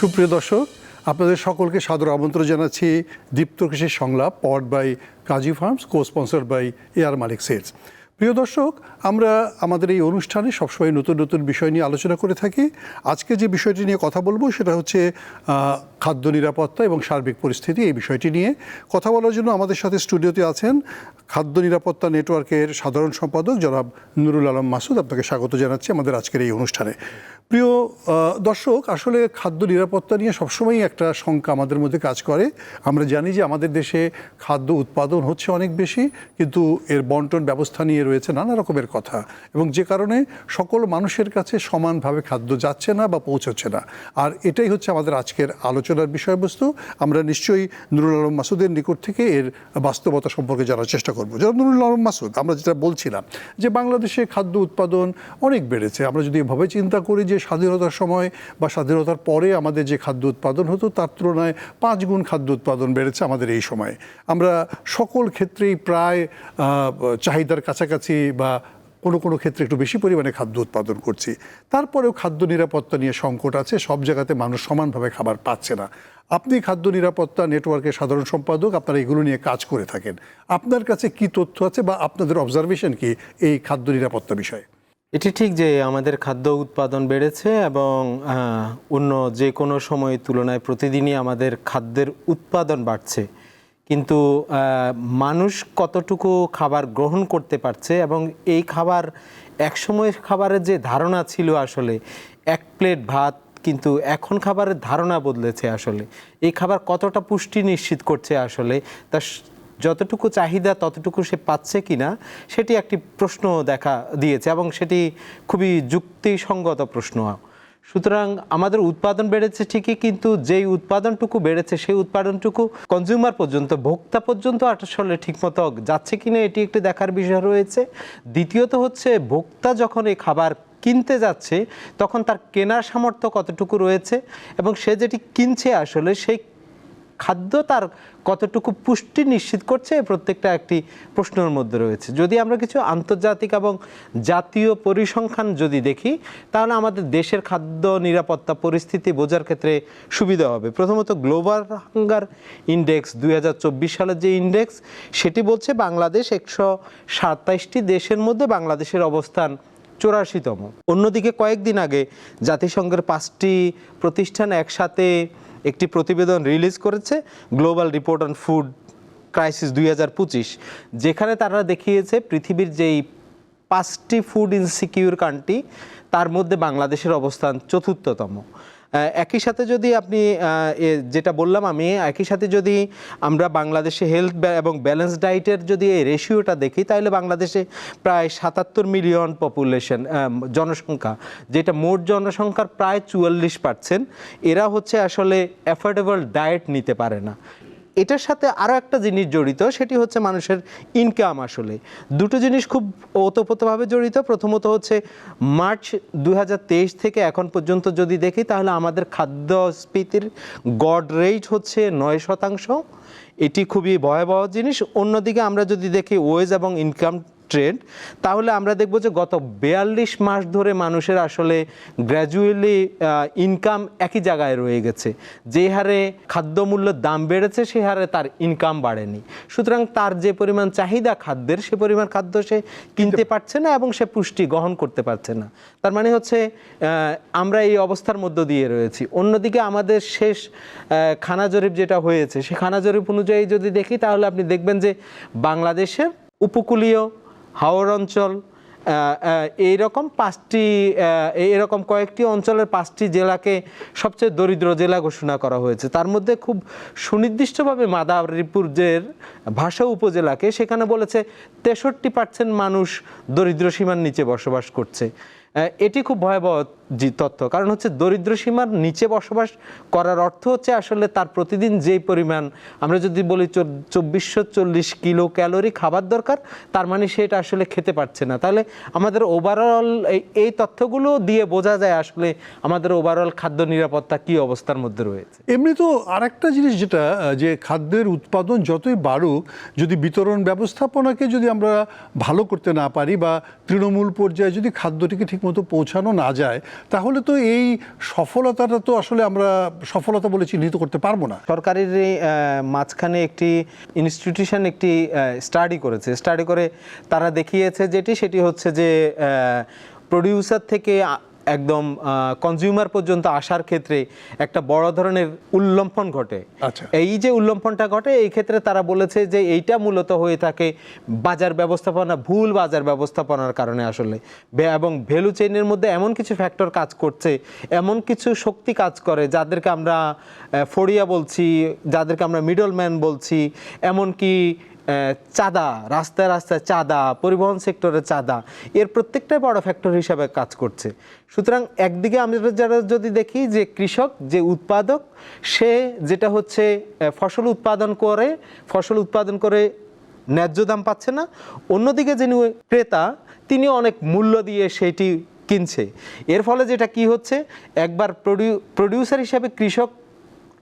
সুপ্রিয় দর্শক, আপনাদের সকলকে সাদর আমন্ত্রণ জানাচ্ছি দীপ্ত কৃষির সংলাপ powered by Kazi farms co sponsor by air মালিক সেলস প্রিয় দর্শক, আমরা আমাদের এই অনুষ্ঠানে সবসময় নতুন নতুন বিষয় নিয়ে আলোচনা করে থাকি। আজকে যে বিষয়টি নিয়ে কথা বলব সেটা হচ্ছে খাদ্য নিরাপত্তা এবং সার্বিক পরিস্থিতি এই বিষয়টি নিয়ে। কথা বলার জন্য আমাদের সাথে স্টুডিওতে আছেন খাদ্য নিরাপত্তা নেটওয়ার্কের সাধারণ সম্পাদক জনাব নুরুল আলম মাসুদ। আপনাকে স্বাগত জানাচ্ছি আমাদের আজকের এই অনুষ্ঠানে। প্রিয় দর্শক, আসলে খাদ্য নিরাপত্তা নিয়ে সবসময়ই একটা শঙ্কা আমাদের মধ্যে কাজ করে। আমরা জানি যে আমাদের দেশে খাদ্য উৎপাদন হচ্ছে অনেক বেশি, কিন্তু এর বন্টন ব্যবস্থা নিয়ে রয়েছে নানা রকমের কথা এবং যে কারণে সকল মানুষের কাছে সমানভাবে খাদ্য যাচ্ছে না বা পৌঁছচ্ছে না। আর এটাই হচ্ছে আমাদের আজকের আলোচনার বিষয়বস্তু। আমরা নিশ্চয়ই নুরুল আলম মাসুদের নিকট থেকে এর বাস্তবতা সম্পর্কে জানার চেষ্টা করব। যেমন নুরুল আলম মাসুদ, আমরা যেটা বলছিলাম যে বাংলাদেশে খাদ্য উৎপাদন অনেক বেড়েছে। আমরা যদি এভাবে চিন্তা করি যে স্বাধীনতার সময় বা স্বাধীনতার পরে আমাদের যে খাদ্য উৎপাদন হতো, তার তুলনায় পাঁচ গুণ খাদ্য উৎপাদন বেড়েছে আমাদের এই সময়ে। আমরা সকল ক্ষেত্রেই প্রায় চাহিদার কাছাকাছি বা কোনো কোনো ক্ষেত্রে একটু বেশি পরিমাণে খাদ্য উৎপাদন করছি। তারপরেও খাদ্য নিরাপত্তা নিয়ে সংকট আছে, সব জায়গাতে মানুষ সমানভাবে খাবার পাচ্ছে না। আপনি খাদ্য নিরাপত্তা নেটওয়ার্কের সাধারণ সম্পাদক, আপনারা এগুলো নিয়ে কাজ করে থাকেন। আপনার কাছে কি তথ্য আছে বা আপনাদের অবজারভেশন কি এই খাদ্য নিরাপত্তা বিষয়ে? এটি ঠিক যে আমাদের খাদ্য উৎপাদন বেড়েছে এবং অন্য যে কোনো সময় তুলনায় প্রতিদিনই আমাদের খাদ্যের উৎপাদন বাড়ছে। কিন্তু মানুষ কতটুকু খাবার গ্রহণ করতে পারছে এবং এই খাবার একসময় খাবারের যে ধারণা ছিল আসলে, এক প্লেট ভাত কিন্তু এখন খাবারের ধারণা বদলেছে আসলে। এই খাবার কতটা পুষ্টি নিশ্চিত করছে আসলে, তা যতটুকু চাহিদা ততটুকু সে পাচ্ছে কিনা, সেটি একটি প্রশ্ন দেখা দিয়েছে এবং সেটি খুবই যুক্তিসঙ্গত প্রশ্ন সুতরাং আমাদের উৎপাদন বেড়েছে ঠিকই, কিন্তু যেই উৎপাদনটুকু বেড়েছে সেই উৎপাদনটুকু কনজিউমার পর্যন্ত, ভোক্তা পর্যন্ত আসলে ঠিকমতো যাচ্ছে কিনা এটি একটি দেখার বিষয় রয়েছে। দ্বিতীয়ত হচ্ছে, ভোক্তা যখন এই খাবার কিনতে যাচ্ছে, তখন তার কেনার সামর্থ্য কতটুকু রয়েছে এবং সে যেটি কিনছে আসলে সেই খাদ্য তার কতটুকু পুষ্টি নিশ্চিত করছে প্রত্যেকটা একটি প্রশ্নের মধ্যে রয়েছে। যদি আমরা কিছু আন্তর্জাতিক এবং জাতীয় পরিসংখ্যান যদি দেখি, তাহলে আমাদের দেশের খাদ্য নিরাপত্তা পরিস্থিতি বোঝার ক্ষেত্রে সুবিধা হবে। প্রথমত গ্লোবাল হাঙ্গার ইন্ডেক্স দু হাজার চব্বিশ সালের যে ইন্ডেক্স, সেটি বলছে বাংলাদেশ একশো সাতাইশটি দেশের মধ্যে বাংলাদেশের অবস্থান চৌরাশিতম। অন্যদিকে কয়েকদিন আগে জাতিসংঘের পাঁচটি প্রতিষ্ঠান একসাথে একটি প্রতিবেদন রিলিজ করেছে global report on food crisis দুই হাজার পঁচিশ, যেখানে তারা দেখিয়েছে পৃথিবীর যেই পাঁচটি ফুড ইনসিকিউর কান্ট্রি, তার মধ্যে বাংলাদেশের অবস্থান চতুর্থতম। একই সাথে যদি আপনি যেটা বললাম আমি, একই সাথে যদি আমরা বাংলাদেশে হেলথ এবং ব্যালেন্স ডায়েটের যদি এই রেশিওটা দেখি, তাহলে বাংলাদেশে প্রায় সাতাত্তর মিলিয়ন পপুলেশন জনসংখ্যা, যেটা মোট জনসংখ্যার প্রায় চুয়াল্লিশ পার্সেন্ট এরা হচ্ছে আসলে অ্যাফোর্ডেবল ডায়েট নিতে পারে না। এটার সাথে আরও একটা জিনিস জড়িত, সেটি হচ্ছে মানুষের ইনকাম আসলে। দুটো জিনিস খুব ওতপ্রোতভাবে জড়িত। প্রথমত হচ্ছে, মার্চ দু হাজার তেইশ থেকে এখন পর্যন্ত যদি দেখি, তাহলে আমাদের খাদ্যস্ফীতির গড রেট হচ্ছে নয় শতাংশ। এটি খুবই ভয়াবহ জিনিস। অন্যদিকে আমরা যদি দেখি ওয়েজ এবং ইনকাম ট্রেন্ড তাহলে আমরা দেখব যে গত বিয়াল্লিশ মাস ধরে মানুষের আসলে গ্র্যাজুয়ালি ইনকাম একই জায়গায় রয়ে গেছে। যে হারে খাদ্যমূল্যের দাম বেড়েছে, সে হারে তার ইনকাম বাড়েনি। সুতরাং তার যে পরিমাণ চাহিদা খাদ্যের, সে পরিমাণ খাদ্য সে কিনতে পারছে না এবং সে পুষ্টি গ্রহণ করতে পারছে না। তার মানে হচ্ছে আমরা এই অবস্থার মধ্য দিয়ে রয়েছি। অন্যদিকে আমাদের শেষ খানা জরিপ যেটা হয়েছে, সে খানা জরিপ অনুযায়ী যদি দেখি, তাহলে আপনি দেখবেন যে বাংলাদেশের উপকূলীয় হাওর অঞ্চল এইরকম পাঁচটি এরকম কয়েকটি অঞ্চলের পাঁচটি জেলাকে সবচেয়ে দরিদ্র জেলা ঘোষণা করা হয়েছে। তার মধ্যে খুব সুনির্দিষ্টভাবে মাদারীপুরের ভাষা উপজেলাকে সেখানে বলেছে তেষট্টি পার্সেন্ট মানুষ দরিদ্র সীমার নিচে বসবাস করছে। এটি খুব ভয়াবহ জি, তথ্য। কারণ হচ্ছে দরিদ্র সীমার নিচে বসবাস করার অর্থ হচ্ছে আসলে তার প্রতিদিন যেই পরিমাণ, আমরা যদি বলি চব্বিশশো চল্লিশ কিলো ক্যালোরি খাবার দরকার, তার মানে সেটা আসলে খেতে পারছে না। তাহলে আমাদের ওভারঅল এই তথ্যগুলো দিয়ে বোঝা যায় আসলে আমাদের ওভারঅল খাদ্য নিরাপত্তা কি অবস্থার মধ্যে রয়েছে। এমনি তো আরেকটা জিনিস যেটা যে খাদ্যের উৎপাদন যতই বাড়ুক, যদি বিতরণ ব্যবস্থাপনাকে যদি আমরা ভালো করতে না পারি বা তৃণমূল পর্যায়ে যদি খাদ্যটিকে ঠিকমতো পৌঁছানো না যায় তাহলে তো এই সফলতাটা তো আসলে আমরা সফলতা বলে চিহ্নিত করতে পারব না। সরকারের মাঝখানে একটি ইনস্টিটিউশন একটি স্টাডি করেছে। স্টাডি করে তারা দেখিয়েছে যেটি, সেটি হচ্ছে যে প্রডিউসার থেকে একদম কনজিউমার পর্যন্ত আসার ক্ষেত্রে একটা বড় ধরনের উল্লম্ফন ঘটে আচ্ছা। এই যে উল্লম্ফনটা ঘটে এই ক্ষেত্রে তারা বলেছে যে এইটা মূলত হয়ে থাকে বাজার ব্যবস্থাপনা ভুল বাজার ব্যবস্থাপনার কারণে আসলে এবং ভ্যালু চেইনের মধ্যে এমন কিছু ফ্যাক্টর কাজ করছে এমন কিছু শক্তি কাজ করে যাদেরকে আমরা ফড়িয়া বলছি যাদেরকে আমরা মিডল ম্যান বলছি এমনকি চাঁদা, রাস্তায় রাস্তায় চাঁদা, পরিবহন সেক্টরে চাঁদা, এর প্রত্যেকটাই বড় ফ্যাক্টর হিসাবে কাজ করছে। সুতরাং একদিকে আমরা যারা যদি দেখি যে কৃষক, যে উৎপাদক, সে যেটা হচ্ছে ফসল উৎপাদন করে, ফসল উৎপাদন করে ন্যায্য দাম পাচ্ছে না, অন্যদিকে যিনি ক্রেতা, তিনি অনেক মূল্য দিয়ে সেটি কিনছে। এর ফলে যেটা কি হচ্ছে, একবার প্রডিউ প্রডিউসার হিসাবে কৃষক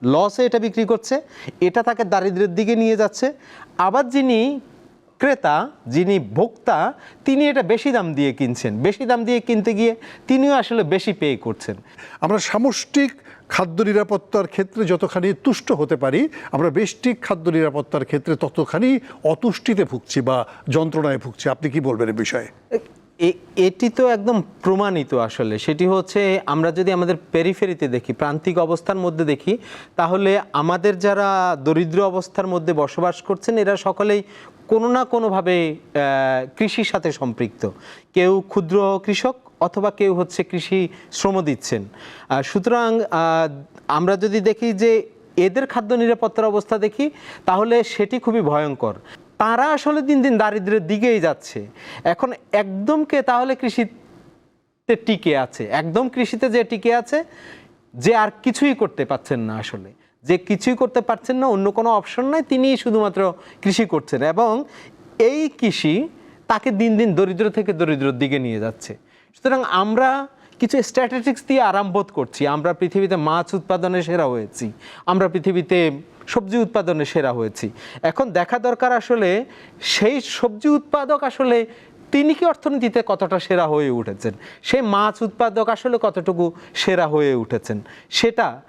লসে এটা বিক্রি করছে, এটা তাকে দারিদ্র্যের দিকে নিয়ে যাচ্ছে। আবার যিনি ক্রেতা, যিনি ভোক্তা, তিনি এটা বেশি দাম দিয়ে কিনছেন। বেশি দাম দিয়ে কিনতে গিয়ে তিনিও আসলে বেশি পে করছেন। আমরা সামষ্টিক খাদ্য নিরাপত্তার ক্ষেত্রে যতখানি তুষ্ট হতে পারি, আমরা বেষ্টিক খাদ্য নিরাপত্তার ক্ষেত্রে ততখানি অতুষ্টিতে ভুগছি বা যন্ত্রণায় ভুগছি। আপনি কি বলবেন এই বিষয়ে? এ- এটি তো একদম প্রমাণিত আসলে। সেটি হচ্ছে, আমরা যদি আমাদের পেরিফেরিতে দেখি, প্রান্তিক অবস্থার মধ্যে দেখি, তাহলে আমাদের যারা দরিদ্র অবস্থার মধ্যে বসবাস করছেন, এরা সকলেই কোনো না কোনোভাবে কৃষির সাথে সম্পৃক্ত। কেউ ক্ষুদ্র কৃষক অথবা কেউ হচ্ছে কৃষি শ্রম দিচ্ছেন। সুতরাং আমরা যদি দেখি যে এদের খাদ্য নিরাপত্তার অবস্থা দেখি, তাহলে সেটি খুবই ভয়ঙ্কর। তারা আসলে দিন দিন দারিদ্র্যের দিকেই যাচ্ছে। এখন একদম কে তাহলে কৃষিতে টিকে আছে? একদম কৃষিতে যে টিকে আছে, যে আর কিছুই করতে পারছেন না আসলে। যে কিছুই করতে পারছেন না, অন্য কোনো অপশন নাই তিনি শুধুমাত্র কৃষি করছেন এবং এই কৃষি তাকে দিন দিন দরিদ্র থেকে দরিদ্রর দিকে নিয়ে যাচ্ছে। সুতরাং আমরা কিছু স্ট্র্যাটেজিক্স দিয়ে আরাম বোধ করছি। আমরা পৃথিবীতে মাছ উৎপাদনে সেরা হয়েছি। আমরা পৃথিবীতে সবজি উৎপাদনে সেরা হয়েছি। এখন দেখা দরকার আসলে সেই সবজি উৎপাদক আসলে তিনি কি অর্থনীতিতে কতটা সেরা হয়ে উঠেছেন? সেই মাছ উৎপাদক আসলে কতটুকু সেরা হয়ে উঠেছেন? সেটা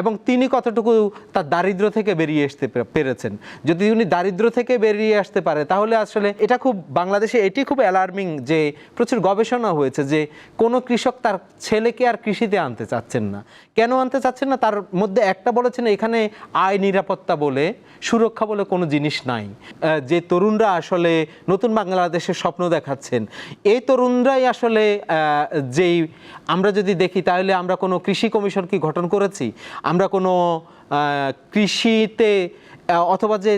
এবং তিনি কতটুকু তার দারিদ্র থেকে বেরিয়ে আসতে পেরেছেন। যদি উনি দারিদ্র থেকে বেরিয়ে আসতে পারে, তাহলে আসলে এটা খুব, বাংলাদেশে এটি খুব অ্যালার্মিং যে প্রচুর গবেষণা হয়েছে যে কোনো কৃষক তার ছেলেকে আর কৃষিতে আনতে চাচ্ছেন না। কেন আনতে চাচ্ছেন না? তার মধ্যে একটা বলেছেন, এখানে আয় নিরাপত্তা বলে, সুরক্ষা বলে কোনো জিনিস নাই। যে তরুণরা আসলে নতুন বাংলাদেশের স্বপ্ন দেখাচ্ছেন, এই তরুণরাই আসলে যেই আমরা যদি দেখি, তাহলে আমরা কোনো কৃষি কমিশন কি গঠন করেছি? আমরা কোনো কৃষিতে অথবা যে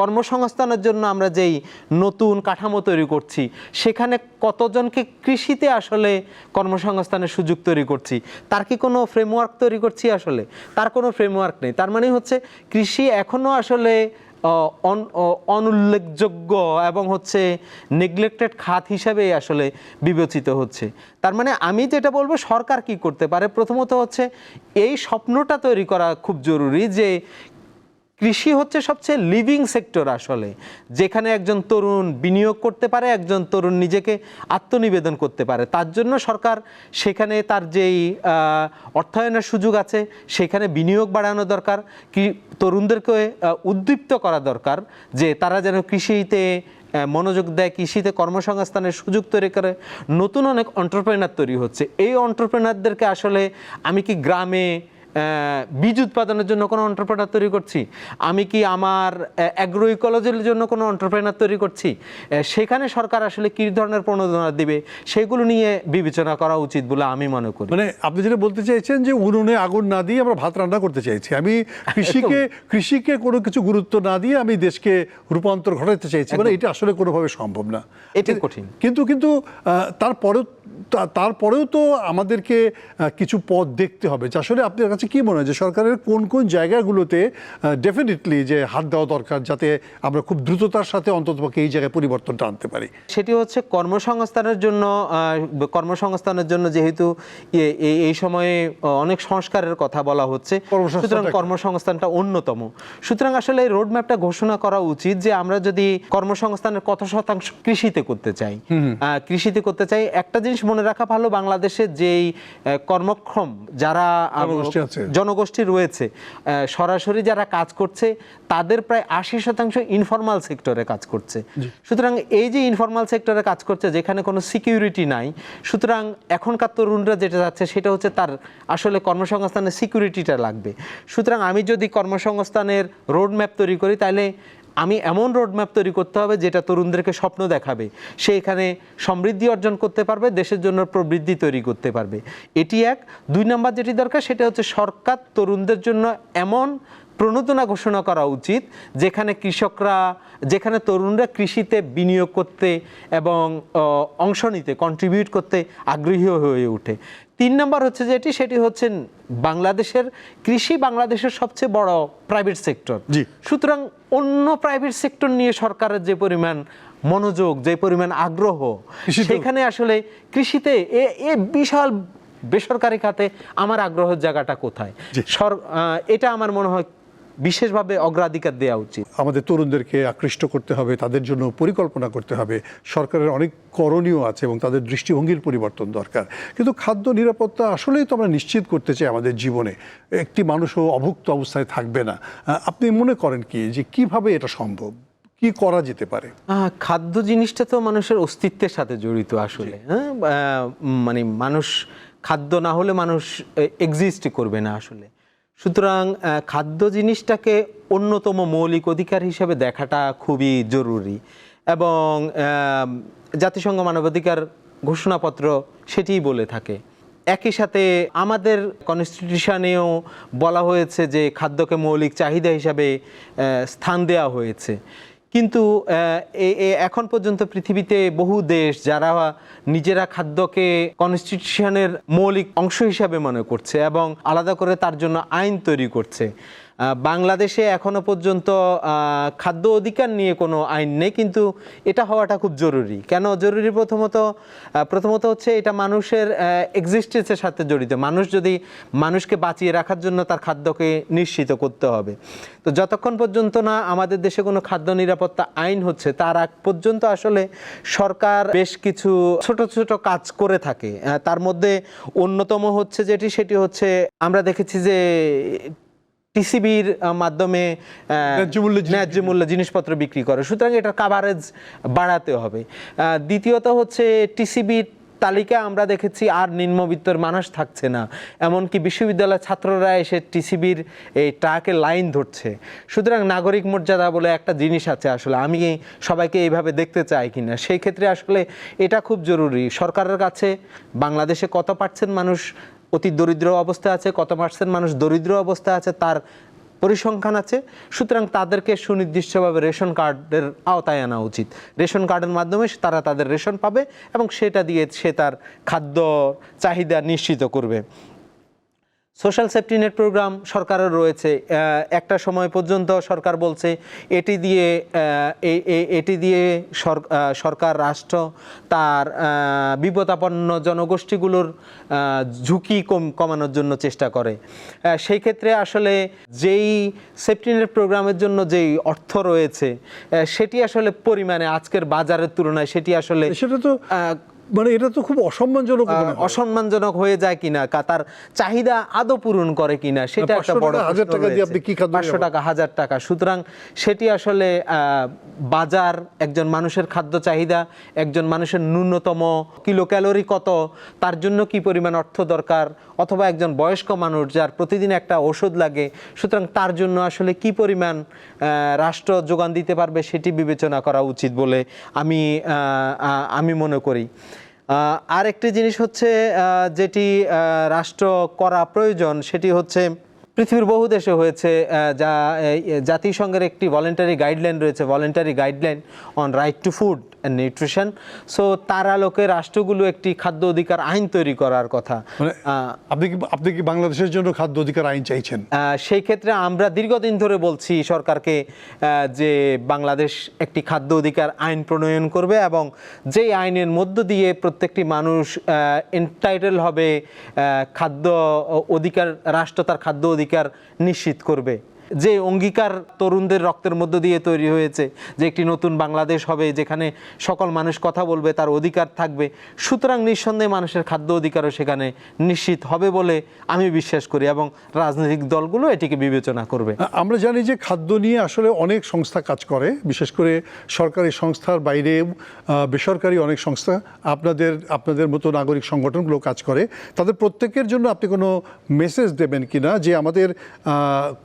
কর্মসংস্থানের জন্য আমরা যেই নতুন কাঠামো তৈরি করছি, সেখানে কতজনকে কৃষিতে আসলে কর্মসংস্থানের সুযোগ তৈরি করছি? তার কি কোনো ফ্রেমওয়ার্ক তৈরি করছি আসলে? তার কোনো ফ্রেমওয়ার্ক নেই। তার মানে হচ্ছে কৃষি এখনও আসলে অনুল্লেখযোগ্য এবং হচ্ছে নেগলেক্টেড খাত হিসাবে আসলে বিবেচিত হচ্ছে। তার মানে আমি যেটা বলব, সরকার কি করতে পারে? প্রথমত হচ্ছে এই স্বপ্নটা তৈরি করা খুব জরুরি যে কৃষি হচ্ছে সবচেয়ে লিভিং সেক্টর আসলে, যেখানে একজন তরুণ বিনিয়োগ করতে পারে, একজন তরুণ নিজেকে আত্মনিবেদন করতে পারে। তার জন্য সরকার সেখানে তার যেই অর্থায়নের সুযোগ আছে, সেখানে বিনিয়োগ বাড়ানো দরকার, কি, তরুণদেরকে উদ্দীপ্ত করা দরকার, যে তারা যেন কৃষিতে মনোযোগ দেয়, কৃষিতে কর্মসংস্থানের সুযোগ তৈরি করে। নতুন অনেক অন্টারপ্রেনার তৈরি হচ্ছে। এই অন্টারপ্রেনারদেরকে আসলে আমি কি গ্রামে বীজ উৎপাদনের জন্য কোনো অন্টারপ্রেনার তৈরি করছি? আমি কি আমার অ্যাগ্রো ইকোলজির জন্য কোনো অন্টারপ্রেনার তৈরি করছি? সেখানে সরকার আসলে কী ধরনের প্রণোদনা দিবে? সেগুলো নিয়ে বিবেচনা করা উচিত বলে আমি মনে করি। মানে আপনি যেটা বলতে চাইছেন যে উনুনে আগুন না দিয়ে আমরা ভাত রান্না করতে চাইছি আমি কৃষিকে কৃষিকে কোনো কিছু গুরুত্ব না দিয়ে আমি দেশকে রূপান্তর ঘটাতে চাইছি মানে এটা আসলে কোনোভাবে সম্ভব না। এটি কঠিন। কিন্তু কিন্তু তারপরেও তারপরেও তো আমাদেরকে কিছু পথ দেখতে হবে যে আসলে আপনার কাছে কি মনে হয় যে সরকারের কোন কোন জায়গাগুলোতে ডেফিনেটলি যে হাত দেওয়া দরকার যাতে আমরা খুব দ্রুততার সাথে অন্ততপক্ষে এই জায়গায় পরিবর্তনটা আনতে পারি? সেটি হচ্ছে কর্মসংস্থানের জন্য কর্মসংস্থানের জন্য যেহেতু এই সময়ে অনেক সংস্কারের কথা বলা হচ্ছে। সুতরাং কর্মসংস্থানটা অন্যতম। সুতরাং আসলে এই রোডম্যাপটা ঘোষণা করা উচিত যে আমরা যদি কর্মসংস্থানের কত শতাংশ কৃষিতে করতে চাই। কৃষিতে করতে চাই একটা জিনিস মনে রাখা ভালো বাংলাদেশে যেই কর্মক্ষম যারা জনগোষ্ঠী রয়েছে। সরাসরি যারা কাজ করছে তাদের প্রায় আশি শতাংশ ইনফর্মাল সেক্টরে কাজ করছে। সুতরাং এই যে ইনফর্মাল সেক্টরে কাজ করছে যেখানে কোনো সিকিউরিটি নাই সুতরাং এখনকার তরুণরা যেটা যাচ্ছে সেটা হচ্ছে তার আসলে কর্মসংস্থানের সিকিউরিটিটা লাগবে। সুতরাং আমি যদি কর্মসংস্থানের রোডম্যাপ তৈরি করি তাহলে আমি এমন রোডম্যাপ তৈরি করতে হবে যেটা তরুণদেরকে স্বপ্ন দেখাবে। সে এখানে সমৃদ্ধি অর্জন করতে পারবে, দেশের জন্য প্রবৃদ্ধি তৈরি করতে পারবে। এটি এক। দুই নম্বর যেটি দরকার, সেটা হচ্ছে সরকার তরুণদের জন্য এমন প্রণোদনা ঘোষণা করা উচিত যেখানে কৃষকরা যেখানে তরুণরা কৃষিতে বিনিয়োগ করতে এবং অংশ নিতে কন্ট্রিবিউট করতে আগ্রহী হয়ে ওঠে। তিন নম্বর হচ্ছে যেটি সেটি হচ্ছে বাংলাদেশের কৃষি বাংলাদেশের সবচেয়ে বড় প্রাইভেট সেক্টর জি। সুতরাং অন্য প্রাইভেট সেক্টর নিয়ে সরকারের যে পরিমাণ মনোযোগ যে পরিমাণ আগ্রহ সেখানে আসলে কৃষিতে এ এ বিশাল বেসরকারি খাতে আমার আগ্রহের জায়গাটা কোথায়? সর এটা আমার মনে হয় বিশেষভাবে অগ্রাধিকার দেওয়া উচিত। আমাদের তরুণদেরকে আকৃষ্ট করতে হবে তাদের জন্য পরিকল্পনা করতে হবে। সরকারের অনেক করণীয় আছে এবং তাদের দৃষ্টিভঙ্গির পরিবর্তন দরকার। কিন্তু খাদ্য নিরাপত্তা আসলেই তো আমরা নিশ্চিত করতে চাই আমাদের জীবনে। একটি মানুষও অভুক্ত অবস্থায় থাকবে না। আপনি মনে করেন কি যে কীভাবে এটা সম্ভব? কি করা যেতে পারে? খাদ্য জিনিসটা তো মানুষের অস্তিত্বের সাথে জড়িত আসলে। হ্যাঁ মানে মানুষ খাদ্য না হলে মানুষ এক্সিস্ট করবে না আসলে। সুতরাং খাদ্য জিনিসটাকে অন্যতম মৌলিক অধিকার হিসেবে দেখাটা খুবই জরুরি এবং জাতিসংঘ মানবাধিকার ঘোষণাপত্র সেটিই বলে থাকে। একই সাথে আমাদের কনস্টিটিউশনেও বলা হয়েছে যে খাদ্যকে মৌলিক চাহিদা হিসাবে স্থান দেওয়া হয়েছে। কিন্তু এখন পর্যন্ত পৃথিবীতে বহু দেশ যারা নিজেরা খাদ্যকে কনস্টিটিউশনের মৌলিক অংশ হিসাবে মনে করছে এবং আলাদা করে তার জন্য আইন তৈরি করছে। বাংলাদেশে এখনও পর্যন্ত খাদ্য অধিকার নিয়ে কোনো আইন নেই, কিন্তু এটা হওয়াটা খুব জরুরি। কেন জরুরি? প্রথমত প্রথমত হচ্ছে এটা মানুষের এক্সিস্টেন্সের সাথে জড়িত। মানুষ যদি মানুষকে বাঁচিয়ে রাখার জন্য তার খাদ্যকে নিশ্চিত করতে হবে। তো যতক্ষণ পর্যন্ত না আমাদের দেশে কোনো খাদ্য নিরাপত্তা আইন হচ্ছে, তার আগ পর্যন্ত আসলে সরকার বেশ কিছু ছোট ছোট কাজ করে থাকে। তার মধ্যে অন্যতম হচ্ছে যেটি, সেটি হচ্ছে আমরা দেখেছি যে টিসিবির মাধ্যমে ন্যায্য মূল্যে জিনিস ন্যায্য মূল্যে জিনিসপত্র বিক্রি করে। সুতরাং এটার কাভারেজ বাড়াতে হবে। দ্বিতীয়ত হচ্ছে টিসিবির তালিকা আমরা দেখেছি আর নিম্নবিত্তর মানুষ থাকছে না। এমনকি বিশ্ববিদ্যালয়ের ছাত্ররা এসে টিসিবির এই ট্রাকে লাইন ধরছে। সুতরাং নাগরিক মর্যাদা বলে একটা জিনিস আছে আসলে। আমি সবাইকে এইভাবে দেখতে চাই কিনা? সেই ক্ষেত্রে আসলে এটা খুব জরুরি। সরকারের কাছে বাংলাদেশে কত পার্সেন্ট মানুষ অতি দরিদ্র অবস্থায় আছে, কত পার্সেন্ট মানুষ দরিদ্র অবস্থায় আছে, তার পরিসংখ্যান আছে। সুতরাং তাদেরকে সুনির্দিষ্টভাবে রেশন কার্ডের আওতায় আনা উচিত। রেশন কার্ডের মাধ্যমে তারা তাদের রেশন পাবে এবং সেটা দিয়ে সে তার খাদ্য চাহিদা নিশ্চিত করবে। সোশ্যাল সেফটি নেট প্রোগ্রাম সরকারের রয়েছে। একটা সময় পর্যন্ত সরকার বলছে এটি দিয়ে এটি দিয়ে সরকার রাষ্ট্র তার বিপদাপন্ন জনগোষ্ঠীগুলোর ঝুঁকি কম কমানোর জন্য চেষ্টা করে। সেই ক্ষেত্রে আসলে যেই সেফটি নেট প্রোগ্রামের জন্য যেই অর্থ রয়েছে সেটি আসলে পরিমাণে আজকের বাজারের তুলনায় সেটি আসলে সেটা তো মানে এটা তো খুব অসম্মানজনক অসম্মানজনক হয়ে যায় কিনা কা- তার চাহিদা আদৌ পূরণ করে কিনা সেটা একটা বড় টাকা, হাজার টাকা দিয়ে আপনি কি 500 টাকা হাজার টাকা। সুতরাং সেটি আসলে বাজার একজন মানুষের খাদ্য চাহিদা একজন মানুষের ন্যূনতম কিলো ক্যালোরি কত তার জন্য কি পরিমাণ অর্থ দরকার অথবা একজন বয়স্ক মানুষ যার প্রতিদিন একটা ওষুধ লাগে সুতরাং তার জন্য আসলে কি পরিমাণ রাষ্ট্র যোগান দিতে পারবে সেটি বিবেচনা করা উচিত বলে আমি আমি মনে করি। আর একটি জিনিস হচ্ছে যেটি রাষ্ট্র করা প্রয়োজন, সেটি হচ্ছে পৃথিবীর বহু দেশে হয়েছে যা জাতিসংঘের একটি ভলেন্টারি গাইডলাইন রয়েছে voluntary guideline on right to food and nutrition so তার আলোকে রাষ্ট্রগুলো একটি খাদ্য অধিকার আইন তৈরি করার কথা। মানে আপনি কি আপনি কি বাংলাদেশের জন্য খাদ্য অধিকার আইন চাইছেন? সেই ক্ষেত্রে আমরা দীর্ঘদিন ধরে বলছি সরকারকে যে বাংলাদেশ একটি খাদ্য অধিকার আইন প্রণয়ন করবে এবং যেই আইনের মধ্য দিয়ে প্রত্যেকটি মানুষ এন্টাইটেল হবে খাদ্য অধিকার রাষ্ট্র তার খাদ্য অধিকার নিশ্চিত করবে। যে অঙ্গীকার তরুণদের রক্তের মধ্য দিয়ে তৈরি হয়েছে, যে একটি নতুন বাংলাদেশ হবে, যেখানে সকল মানুষ কথা বলবে, তার অধিকার থাকবে, সুতরাং নিঃসন্দেহে মানুষের খাদ্য অধিকারও সেখানে নিশ্চিত হবে বলে আমি বিশ্বাস করি এবং রাজনৈতিক দলগুলো এটিকে বিবেচনা করবে। আমরা জানি যে খাদ্য নিয়ে আসলে অনেক সংস্থা কাজ করে, বিশেষ করে সরকারি সংস্থার বাইরে বেসরকারি অনেক সংস্থা, আপনাদের আপনাদের মতো নাগরিক সংগঠনগুলো কাজ করে। তাদের প্রত্যেকের জন্য আপনি কোনো মেসেজ দেবেন কিনা যে আমাদের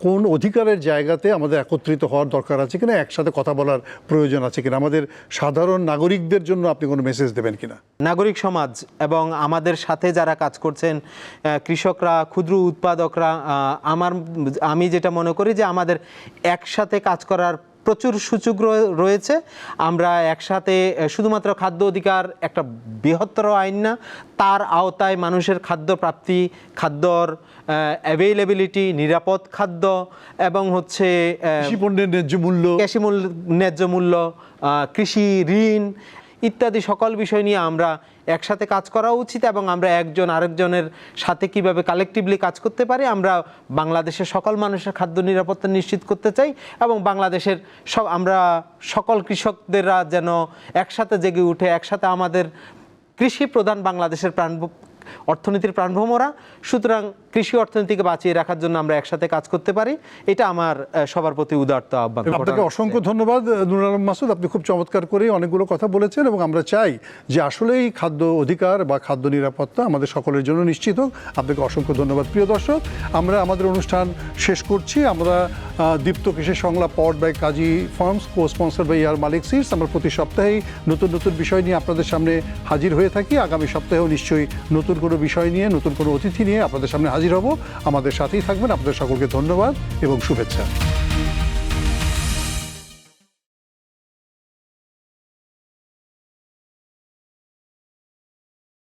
কোন কোন অধিকারের জায়গাতে আমাদের একত্রিত হওয়ার দরকার আছে কিনা, একসাথে কথা বলার প্রয়োজন আছে কিনা, আমাদের সাধারণ নাগরিকদের জন্য আপনি কোনো মেসেজ দেবেন কিনা? নাগরিক সমাজ এবং আমাদের সাথে যারা কাজ করছেন কৃষকরা, ক্ষুদ্র উৎপাদকরা আমার, আমি যেটা মনে করি যে আমাদের একসাথে কাজ করার প্রচুর সুযোগ রয়েছে। আমরা একসাথে শুধুমাত্র খাদ্য অধিকার একটা বৃহত্তর আইন না তার আওতায় মানুষের খাদ্য প্রাপ্তি খাদ্যর অ্যাভেইলেবিলিটি নিরাপদ খাদ্য এবং হচ্ছে কৃষি পণ্যের ন্যায্য মূল্য। কৃষি মূল্য ন্যায্য মূল্য কৃষি ঋণ ইত্যাদি সকল বিষয় নিয়ে আমরা একসাথে কাজ করা উচিত এবং আমরা একজন আরেকজনের সাথে কীভাবে কালেকটিভলি কাজ করতে পারি, আমরা বাংলাদেশের সকল মানুষের খাদ্য নিরাপত্তা নিশ্চিত করতে চাই এবং বাংলাদেশের সব, আমরা সকল কৃষকদেররা যেন একসাথে জেগে উঠে, একসাথে আমাদের কৃষি প্রধান বাংলাদেশের প্রাণ অর্থনীতির প্রাণভোমরা সুতরাং কৃষি অর্থনীতিকে বাঁচিয়ে রাখার জন্য আমরা একসাথে কাজ করতে পারি। এটা আমার সবার প্রতি উদারত আহ্বান। আপনাকে অসংখ্য ধন্যবাদ নুর আলম মাসুদ। আপনি খুব চমৎকার করে অনেকগুলো কথা বলেছেন এবং আমরা চাই যে আসলেই খাদ্য অধিকার বা খাদ্য নিরাপত্তা আমাদের সকলের জন্য নিশ্চিত হোক। আপনাকে অসংখ্য ধন্যবাদ প্রিয় দর্শক। আমরা আমাদের অনুষ্ঠান শেষ করছি। আমরা Deepto Krishi Songlap powered by Kazi farms co sponsor by ইয়ার মালিক সিডস আমরা প্রতি সপ্তাহেই নতুন নতুন বিষয় নিয়ে আপনাদের সামনে হাজির হয়ে থাকি। আগামী সপ্তাহেও নিশ্চয়ই নতুন কোনো বিষয় নিয়ে, নতুন কোনো অতিথি নিয়ে আপনাদের সামনে হাজির হব। আমাদের সাথেই থাকবেন। আপনাদের সকলকে ধন্যবাদ এবং শুভেচ্ছা।